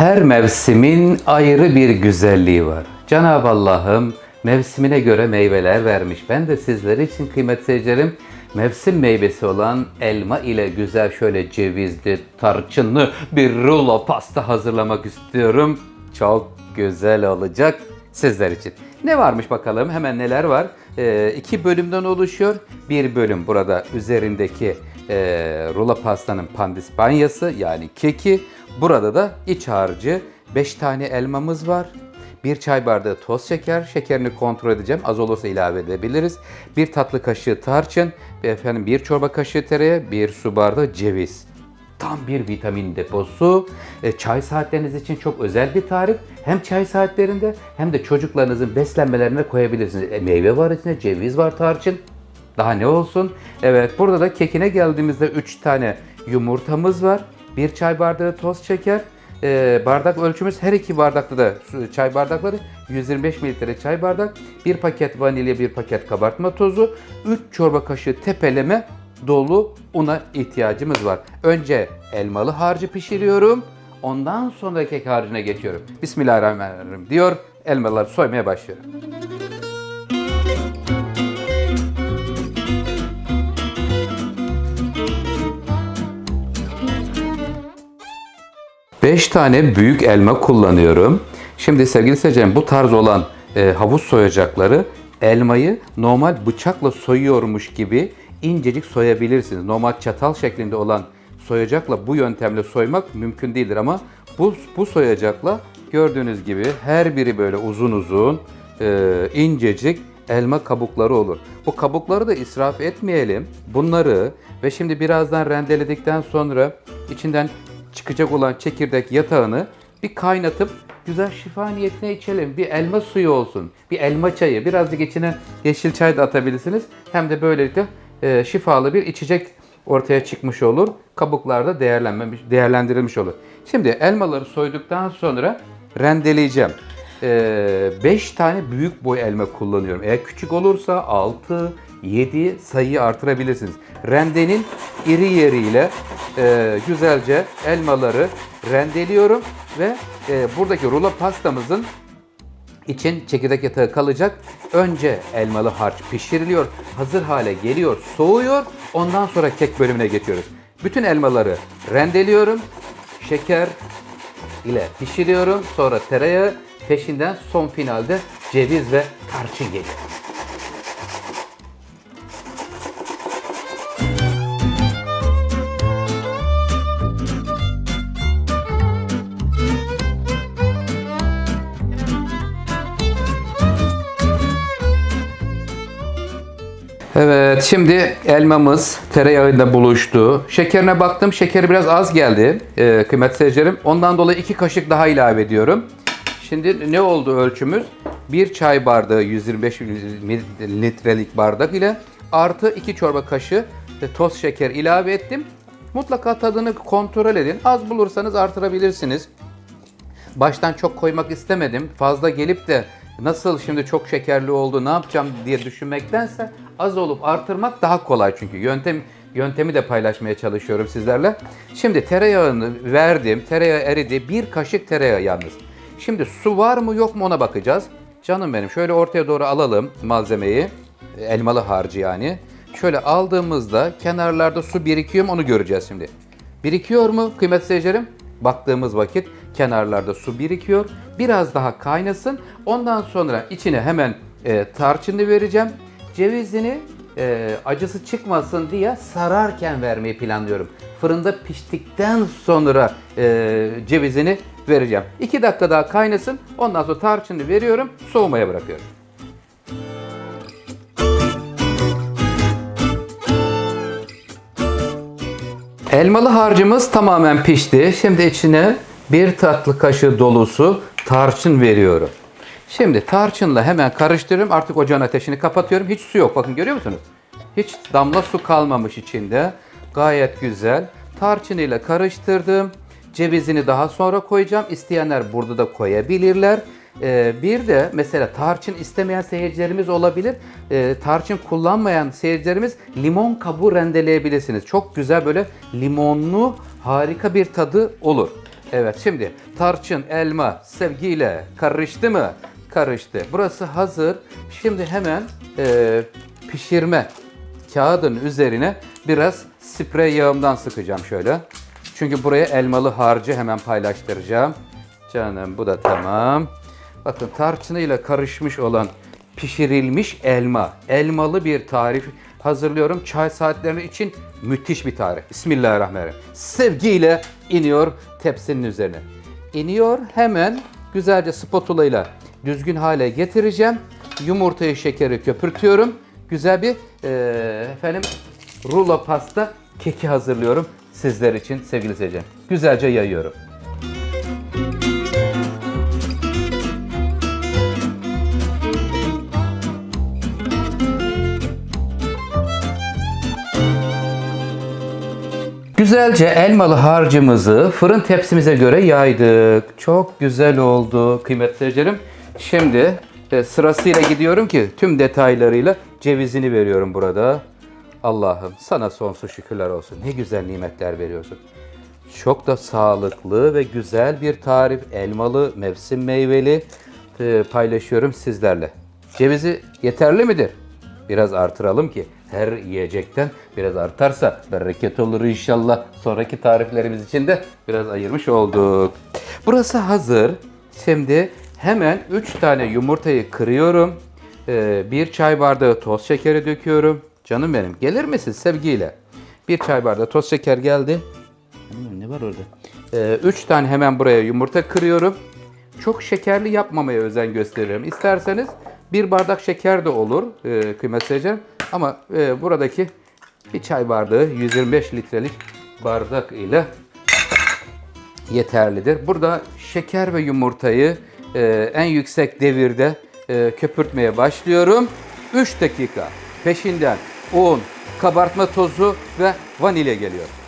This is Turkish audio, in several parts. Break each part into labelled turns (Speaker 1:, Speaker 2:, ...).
Speaker 1: Her mevsimin ayrı bir güzelliği var. Cenab-ı Allah'ım mevsimine göre meyveler vermiş. Ben de sizler için kıymetli seyircilerim mevsim meyvesi olan elma ile güzel şöyle cevizli, tarçınlı bir rulo pasta hazırlamak istiyorum. Çok güzel olacak sizler için. Ne varmış bakalım hemen neler var? Ee, iki bölümden oluşuyor. Bir bölüm burada üzerindeki e, rulo pastanın pandispanyası yani keki. Burada da iç harcı 5 tane elmamız var. Bir çay bardağı toz şeker, şekerini kontrol edeceğim. Az olursa ilave edebiliriz. Bir tatlı kaşığı tarçın, efendim bir çorba kaşığı tereyağı, bir su bardağı ceviz. Tam bir vitamin deposu. E, çay saatleriniz için çok özel bir tarif. Hem çay saatlerinde hem de çocuklarınızın beslenmelerine koyabilirsiniz. E, meyve var içinde, ceviz var, tarçın. Daha ne olsun? Evet, burada da kekine geldiğimizde 3 tane yumurtamız var. Bir çay bardağı toz şeker. E, bardak ölçümüz her iki bardakta da çay bardakları 125 mililitre çay bardak. Bir paket vanilya, bir paket kabartma tozu. 3 çorba kaşığı tepeleme dolu una ihtiyacımız var. Önce elmalı harcı pişiriyorum. Ondan sonra kek harcına geçiyorum. Bismillahirrahmanirrahim diyor. Elmaları soymaya başlıyorum. 5 tane büyük elma kullanıyorum. Şimdi sevgili seyircilerim bu tarz olan e, havuz soyacakları elmayı normal bıçakla soyuyormuş gibi incecik soyabilirsiniz. Normal çatal şeklinde olan soyacakla bu yöntemle soymak mümkün değildir ama bu, bu soyacakla gördüğünüz gibi her biri böyle uzun uzun e, incecik elma kabukları olur. Bu kabukları da israf etmeyelim. Bunları ve şimdi birazdan rendeledikten sonra içinden çıkacak olan çekirdek yatağını bir kaynatıp güzel şifa niyetine içelim. Bir elma suyu olsun. Bir elma çayı. Birazcık içine yeşil çay da atabilirsiniz. Hem de böylelikle e, şifalı bir içecek ortaya çıkmış olur. Kabuklar da değerlenmemiş, değerlendirilmiş olur. Şimdi elmaları soyduktan sonra rendeleyeceğim. 5 tane büyük boy elma kullanıyorum. Eğer küçük olursa 6, 7 sayıyı artırabilirsiniz. Rendenin iri yeriyle e, güzelce elmaları rendeliyorum ve e, buradaki rulo pastamızın için çekirdek yatağı kalacak. Önce elmalı harç pişiriliyor, hazır hale geliyor, soğuyor. Ondan sonra kek bölümüne geçiyoruz. Bütün elmaları rendeliyorum. Şeker ile pişiriyorum. Sonra tereyağı, peşinden son finalde ceviz ve tarçın geliyor. Evet, şimdi elmamız tereyağıyla buluştu. Şekerine baktım, şekeri biraz az geldi e, kıymetli seyircilerim. Ondan dolayı iki kaşık daha ilave ediyorum. Şimdi ne oldu ölçümüz? Bir çay bardağı 125 mililitrelik bardak ile artı iki çorba kaşığı e, toz şeker ilave ettim. Mutlaka tadını kontrol edin. Az bulursanız artırabilirsiniz. Baştan çok koymak istemedim. Fazla gelip de nasıl şimdi çok şekerli oldu ne yapacağım diye düşünmektense az olup artırmak daha kolay çünkü yöntem yöntemi de paylaşmaya çalışıyorum sizlerle. Şimdi tereyağını verdim. Tereyağı eridi. Bir kaşık tereyağı yalnız. Şimdi su var mı yok mu ona bakacağız. Canım benim şöyle ortaya doğru alalım malzemeyi. Elmalı harcı yani. Şöyle aldığımızda kenarlarda su birikiyor mu onu göreceğiz şimdi. Birikiyor mu kıymetli seyircilerim? Baktığımız vakit kenarlarda su birikiyor. Biraz daha kaynasın. Ondan sonra içine hemen e, tarçını vereceğim. Cevizini e, acısı çıkmasın diye sararken vermeyi planlıyorum. Fırında piştikten sonra e, cevizini vereceğim. 2 dakika daha kaynasın. Ondan sonra tarçını veriyorum. Soğumaya bırakıyorum. Elmalı harcımız tamamen pişti. Şimdi içine bir tatlı kaşığı dolusu tarçın veriyorum. Şimdi tarçınla hemen karıştırıyorum. Artık ocağın ateşini kapatıyorum. Hiç su yok. Bakın görüyor musunuz? Hiç damla su kalmamış içinde. Gayet güzel. Tarçınıyla karıştırdım. Cevizini daha sonra koyacağım. İsteyenler burada da koyabilirler. Ee, bir de mesela tarçın istemeyen seyircilerimiz olabilir. Ee, tarçın kullanmayan seyircilerimiz limon kabuğu rendeleyebilirsiniz. Çok güzel böyle limonlu harika bir tadı olur. Evet şimdi tarçın, elma sevgiyle karıştı mı? Karıştı. Burası hazır. Şimdi hemen e, pişirme kağıdın üzerine biraz sprey yağımdan sıkacağım şöyle. Çünkü buraya elmalı harcı hemen paylaştıracağım. Canım bu da tamam. Bakın tarçınıyla karışmış olan pişirilmiş elma. Elmalı bir tarif hazırlıyorum. Çay saatleri için müthiş bir tarif. Bismillahirrahmanirrahim. Sevgiyle iniyor tepsinin üzerine. İniyor hemen güzelce spatula ile düzgün hale getireceğim. Yumurtayı şekeri köpürtüyorum. Güzel bir eee, efendim rulo pasta keki hazırlıyorum sizler için sevgili seyirciler. Güzelce yayıyorum. Güzelce elmalı harcımızı fırın tepsimize göre yaydık. Çok güzel oldu kıymetli seyircilerim. Şimdi e, sırasıyla gidiyorum ki tüm detaylarıyla cevizini veriyorum burada. Allah'ım sana sonsuz şükürler olsun. Ne güzel nimetler veriyorsun. Çok da sağlıklı ve güzel bir tarif. Elmalı, mevsim meyveli e, paylaşıyorum sizlerle. Cevizi yeterli midir? Biraz artıralım ki her yiyecekten biraz artarsa bereket olur inşallah. Sonraki tariflerimiz için de biraz ayırmış olduk. Burası hazır. Şimdi hemen 3 tane yumurtayı kırıyorum. Ee, bir çay bardağı toz şekeri döküyorum. Canım benim gelir misin sevgiyle? Bir çay bardağı toz şeker geldi. Ne var orada? Ee, üç tane hemen buraya yumurta kırıyorum. Çok şekerli yapmamaya özen gösteriyorum. İsterseniz bir bardak şeker de olur e, kıymetli seyircilerim. Ama e, buradaki bir çay bardağı 125 litrelik bardak ile yeterlidir. Burada şeker ve yumurtayı e, en yüksek devirde e, köpürtmeye başlıyorum. 3 dakika peşinden un, kabartma tozu ve vanilya geliyor.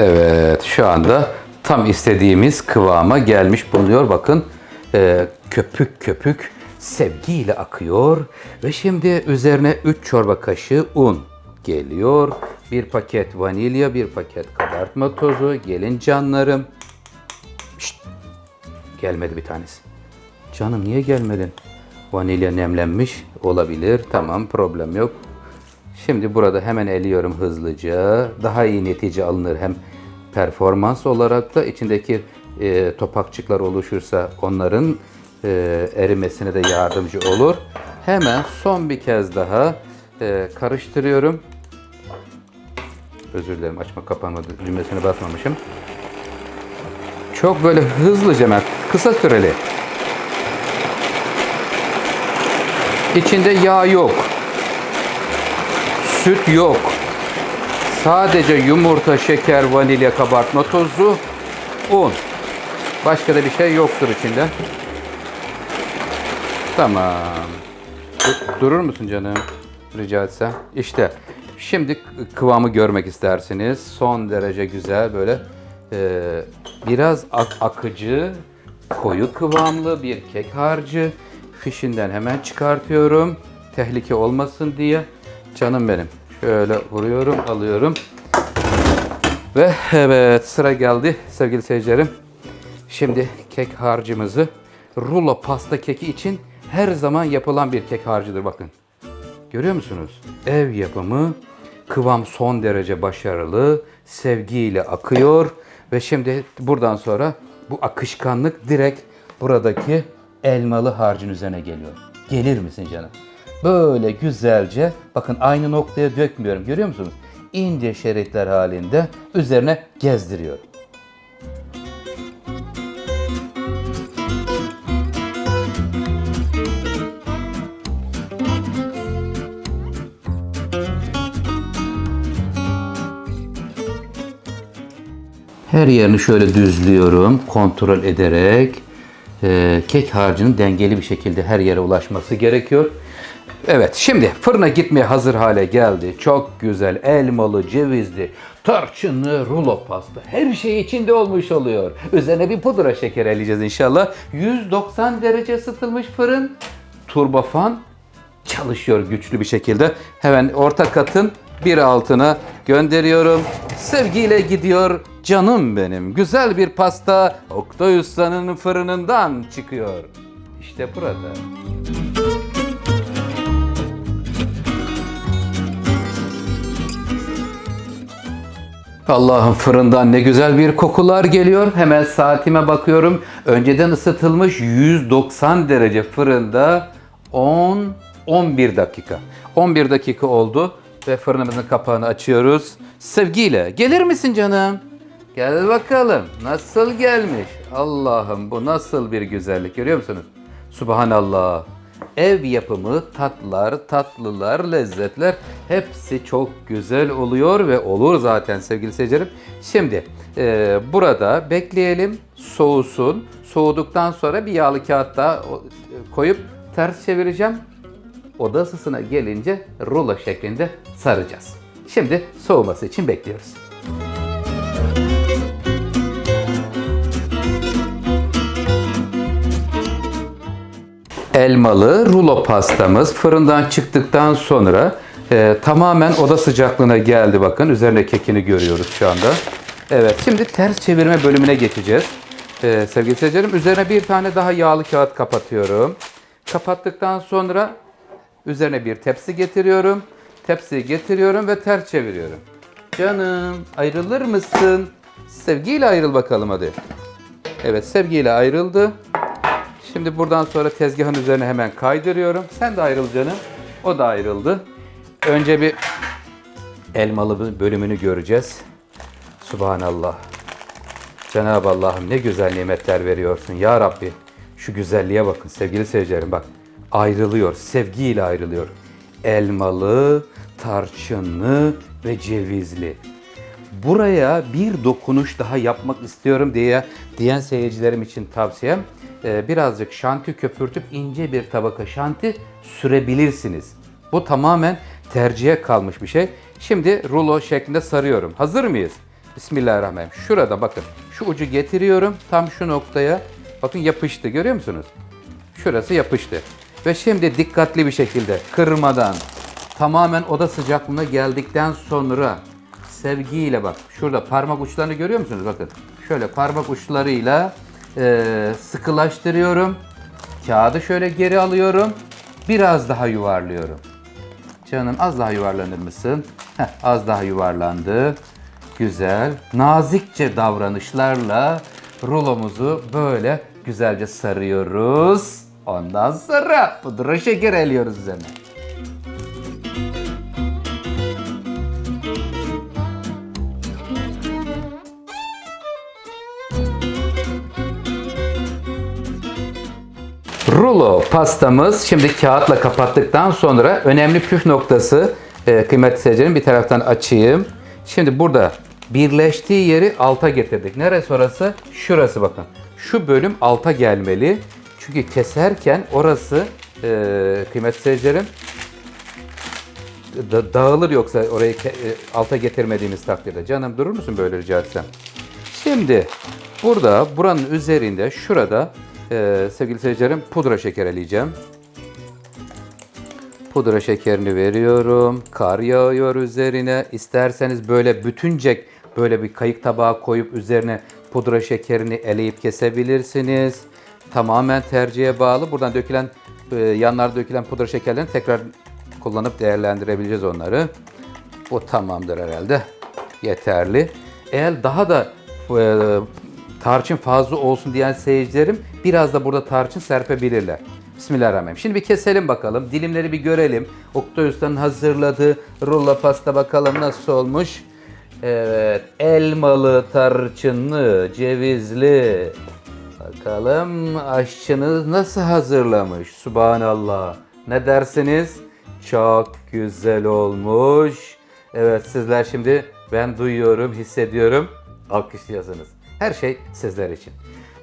Speaker 1: Evet şu anda tam istediğimiz kıvama gelmiş bulunuyor. Bakın e, köpük köpük sevgiyle akıyor. Ve şimdi üzerine 3 çorba kaşığı un geliyor. Bir paket vanilya, bir paket kabartma tozu. Gelin canlarım. Şşt! Gelmedi bir tanesi. Canım niye gelmedin? Vanilya nemlenmiş olabilir. Tamam problem yok. Şimdi burada hemen eliyorum hızlıca. Daha iyi netice alınır hem performans olarak da içindeki e, topakçıklar oluşursa onların e, erimesine de yardımcı olur. Hemen son bir kez daha e, karıştırıyorum. Özür dilerim açma kapama cümlesine basmamışım. Çok böyle hızlıca hemen kısa süreli. İçinde yağ yok. Süt yok. Sadece yumurta, şeker, vanilya, kabartma tozu, un. Başka da bir şey yoktur içinde. Tamam. Dur- Durur musun canım? Rica etsem. İşte şimdi kıvamı görmek istersiniz. Son derece güzel böyle e, biraz ak- akıcı, koyu kıvamlı bir kek harcı. Fişinden hemen çıkartıyorum. Tehlike olmasın diye. Canım benim. Şöyle vuruyorum, alıyorum. Ve evet sıra geldi sevgili seyircilerim. Şimdi kek harcımızı rulo pasta keki için her zaman yapılan bir kek harcıdır bakın. Görüyor musunuz? Ev yapımı, kıvam son derece başarılı, sevgiyle akıyor ve şimdi buradan sonra bu akışkanlık direkt buradaki elmalı harcın üzerine geliyor. Gelir misin canım? Böyle güzelce bakın aynı noktaya dökmüyorum görüyor musunuz? İnce şeritler halinde üzerine gezdiriyor. Her yerini şöyle düzlüyorum kontrol ederek. Ee, kek harcının dengeli bir şekilde her yere ulaşması gerekiyor. Evet şimdi fırına gitmeye hazır hale geldi. Çok güzel elmalı, cevizli, tarçınlı rulo pasta. Her şey içinde olmuş oluyor. Üzerine bir pudra şeker eleyeceğiz inşallah. 190 derece ısıtılmış fırın. Turbofan çalışıyor güçlü bir şekilde. Hemen orta katın bir altına gönderiyorum. Sevgiyle gidiyor canım benim. Güzel bir pasta Oktay Usta'nın fırınından çıkıyor. İşte burada. Allah'ım fırından ne güzel bir kokular geliyor. Hemen saatime bakıyorum. Önceden ısıtılmış 190 derece fırında 10 11 dakika. 11 dakika oldu ve fırınımızın kapağını açıyoruz. Sevgiyle gelir misin canım? Gel bakalım. Nasıl gelmiş? Allah'ım bu nasıl bir güzellik görüyor musunuz? Subhanallah. Ev yapımı tatlar, tatlılar, lezzetler hepsi çok güzel oluyor ve olur zaten sevgili seyircilerim. Şimdi e, burada bekleyelim, soğusun. Soğuduktan sonra bir yağlı kağıt daha o- koyup ters çevireceğim. Oda ısısına gelince rulo şeklinde saracağız. Şimdi soğuması için bekliyoruz. elmalı rulo pastamız fırından çıktıktan sonra e, tamamen oda sıcaklığına geldi bakın. Üzerine kekini görüyoruz şu anda. Evet şimdi ters çevirme bölümüne geçeceğiz. E, sevgili seyircilerim üzerine bir tane daha yağlı kağıt kapatıyorum. Kapattıktan sonra üzerine bir tepsi getiriyorum. Tepsiyi getiriyorum ve ters çeviriyorum. Canım ayrılır mısın? Sevgiyle ayrıl bakalım hadi. Evet sevgiyle ayrıldı. Şimdi buradan sonra tezgahın üzerine hemen kaydırıyorum. Sen de ayrıl canım. O da ayrıldı. Önce bir elmalı bölümünü göreceğiz. Subhanallah. Cenab-ı Allah'ım ne güzel nimetler veriyorsun ya Rabbi. Şu güzelliğe bakın sevgili seyircilerim bak. Ayrılıyor, sevgiyle ayrılıyor. Elmalı, tarçınlı ve cevizli. Buraya bir dokunuş daha yapmak istiyorum diye diyen seyircilerim için tavsiyem e, birazcık şanti köpürtüp ince bir tabaka şanti sürebilirsiniz. Bu tamamen tercihe kalmış bir şey. Şimdi rulo şeklinde sarıyorum. Hazır mıyız? Bismillahirrahmanirrahim. Şurada bakın. Şu ucu getiriyorum tam şu noktaya. Bakın yapıştı görüyor musunuz? Şurası yapıştı. Ve şimdi dikkatli bir şekilde kırmadan tamamen oda sıcaklığına geldikten sonra sevgiyle bak şurada parmak uçlarını görüyor musunuz? Bakın şöyle parmak uçlarıyla e, sıkılaştırıyorum. Kağıdı şöyle geri alıyorum. Biraz daha yuvarlıyorum. Canım az daha yuvarlanır mısın? Heh, az daha yuvarlandı. Güzel. Nazikçe davranışlarla rulomuzu böyle güzelce sarıyoruz. Ondan sonra pudra şeker eliyoruz üzerine. Rulo pastamız şimdi kağıtla kapattıktan sonra önemli püf noktası e, kıymetli seyircilerim bir taraftan açayım. Şimdi burada birleştiği yeri alta getirdik. Neresi orası? Şurası bakın. Şu bölüm alta gelmeli. Çünkü keserken orası e, kıymetli seyircilerim da- dağılır yoksa orayı ke- e, alta getirmediğimiz takdirde. Canım durur musun böyle rica etsem? Şimdi burada buranın üzerinde şurada e, sevgili seyircilerim pudra şeker eleyeceğim. Pudra şekerini veriyorum. Kar yağıyor üzerine. İsterseniz böyle bütüncek böyle bir kayık tabağa koyup üzerine pudra şekerini eleyip kesebilirsiniz. Tamamen tercihe bağlı. Buradan dökülen e, yanlarda dökülen pudra şekerlerini tekrar kullanıp değerlendirebileceğiz onları. Bu tamamdır herhalde. Yeterli. Eğer daha da e, tarçın fazla olsun diyen seyircilerim biraz da burada tarçın serpebilirler. Bismillahirrahmanirrahim. Şimdi bir keselim bakalım. Dilimleri bir görelim. Oktay Usta'nın hazırladığı rulla pasta bakalım nasıl olmuş. Evet. Elmalı, tarçınlı, cevizli. Bakalım aşçınız nasıl hazırlamış? Subhanallah. Ne dersiniz? Çok güzel olmuş. Evet sizler şimdi ben duyuyorum, hissediyorum. Alkışlıyorsunuz. Her şey sizler için.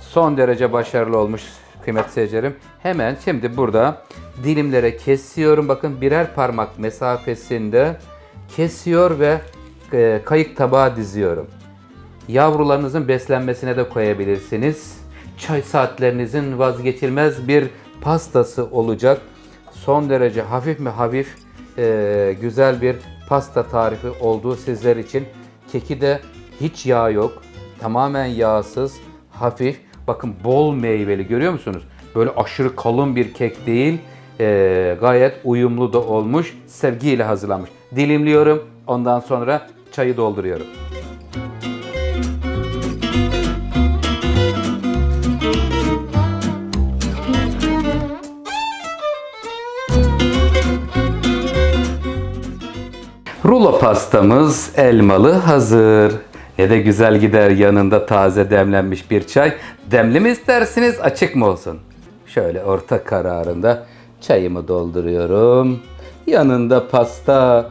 Speaker 1: Son derece başarılı olmuş kıymetli seyircilerim. Hemen şimdi burada dilimlere kesiyorum. Bakın birer parmak mesafesinde kesiyor ve e, kayık tabağa diziyorum. Yavrularınızın beslenmesine de koyabilirsiniz. Çay saatlerinizin vazgeçilmez bir pastası olacak. Son derece hafif mi hafif e, güzel bir pasta tarifi olduğu sizler için. Keki de hiç yağ yok. Tamamen yağsız, hafif. Bakın bol meyveli görüyor musunuz? Böyle aşırı kalın bir kek değil. E, gayet uyumlu da olmuş. Sevgiyle hazırlanmış. Dilimliyorum. Ondan sonra çayı dolduruyorum. Rulo pastamız elmalı hazır. Ne de güzel gider yanında taze demlenmiş bir çay. Demli mi istersiniz açık mı olsun? Şöyle orta kararında çayımı dolduruyorum. Yanında pasta,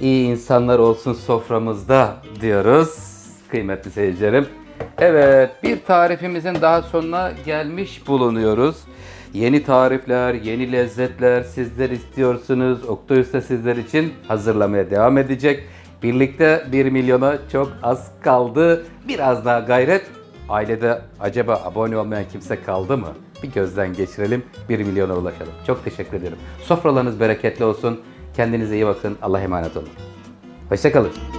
Speaker 1: iyi insanlar olsun soframızda diyoruz kıymetli seyircilerim. Evet bir tarifimizin daha sonuna gelmiş bulunuyoruz. Yeni tarifler, yeni lezzetler sizler istiyorsunuz. Oktay Usta sizler için hazırlamaya devam edecek. Birlikte 1 milyona çok az kaldı. Biraz daha gayret. Ailede acaba abone olmayan kimse kaldı mı? Bir gözden geçirelim. 1 milyona ulaşalım. Çok teşekkür ederim. Sofralarınız bereketli olsun. Kendinize iyi bakın. Allah'a emanet olun. Hoşçakalın.